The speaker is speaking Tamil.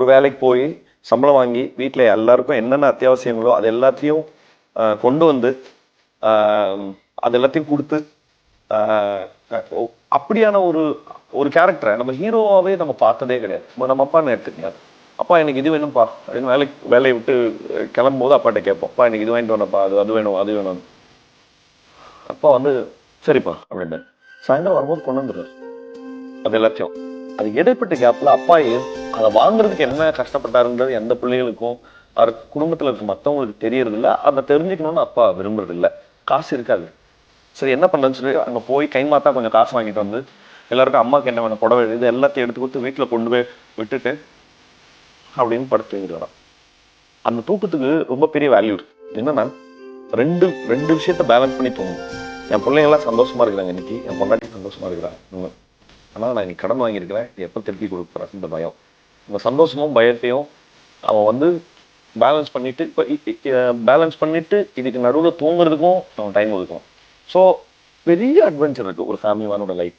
ஒரு வேலைக்கு போய் சம்பளம் வாங்கி வீட்டில் எல்லாருக்கும் என்னென்ன அத்தியாவசியங்களோ அது எல்லாத்தையும் கொண்டு வந்து அது எல்லாத்தையும் கொடுத்து அப்படியான ஒரு ஒரு கேரக்டரை நம்ம ஹீரோவாகவே நம்ம பார்த்ததே கிடையாது. நம்ம அப்பா எடுத்துக்கங்க அப்பா எனக்கு இது வேணும்ப்பா. அப்படின்னு வேலைக்கு வேலையை விட்டு கிளம்பும்போது அப்பாட்ட கேட்போம். அப்பா எனக்கு இது வாங்கிட்டு வரப்பா அது அது வேணும் அது வேணும் அப்பா வந்து சரிப்பா. அப்படின்னு சாயந்தரம் வரும்போது கொண்டு வந்துடுறாரு. அது எல்லாத்தையும். அது இடைப்பட்ட கேப்பில் அப்பா ஏ- அதை வாங்குறதுக்கு என்ன கஷ்டப்பட்டாருன்றது எந்த பிள்ளைகளுக்கும் அவர் குடும்பத்தில் இருக்க மற்றவங்களுக்கு தெரியறதில்ல. அதை தெரிஞ்சுக்கணும்னு அப்பா விரும்புறதில்ல. காசு இருக்காது. சரி என்ன பண்ணுறதுன்னு சொல்லி அங்கே போய் கை மாத்தா கொஞ்சம் காசு வாங்கிட்டு வந்து எல்லாருக்கும் அம்மாவுக்கு என்ன வேணும் புடவை இது எல்லாத்தையும் எடுத்து கொடுத்து வீட்டில் கொண்டு போய் விட்டுட்டு அப்படின்னு படுத்து தூங்கிடுறான் அந்த தூக்கத்துக்கு ரொம்ப பெரிய வேல்யூ இருக்கு. என்னன்னா ரெண்டு ரெண்டு விஷயத்த பேலன்ஸ் பண்ணி தூங்கணும். என் பிள்ளைங்களாம் சந்தோஷமா இருக்கிறாங்க இன்னைக்கு. என் பொண்டாட்டி சந்தோஷமா இருக்கிறாங்க. ஆனால் நான் இன்னைக்கு கடன் வாங்கியிருக்கிறேன். எப்போ திருப்பி கொடுக்குறேன் இந்த பயம். இந்த சந்தோஷமும் பயத்தையும் அவன் வந்து பேலன்ஸ் பண்ணிட்டு இப்போ பேலன்ஸ் பண்ணிட்டு இதுக்கு நடுவில் தூங்குறதுக்கும் அவன் டைம் ஒதுக்கணும் ஸோ பெரிய அட்வென்ச்சர் இருக்கு ஒரு ஃபேமிலி மேனோட லைஃப்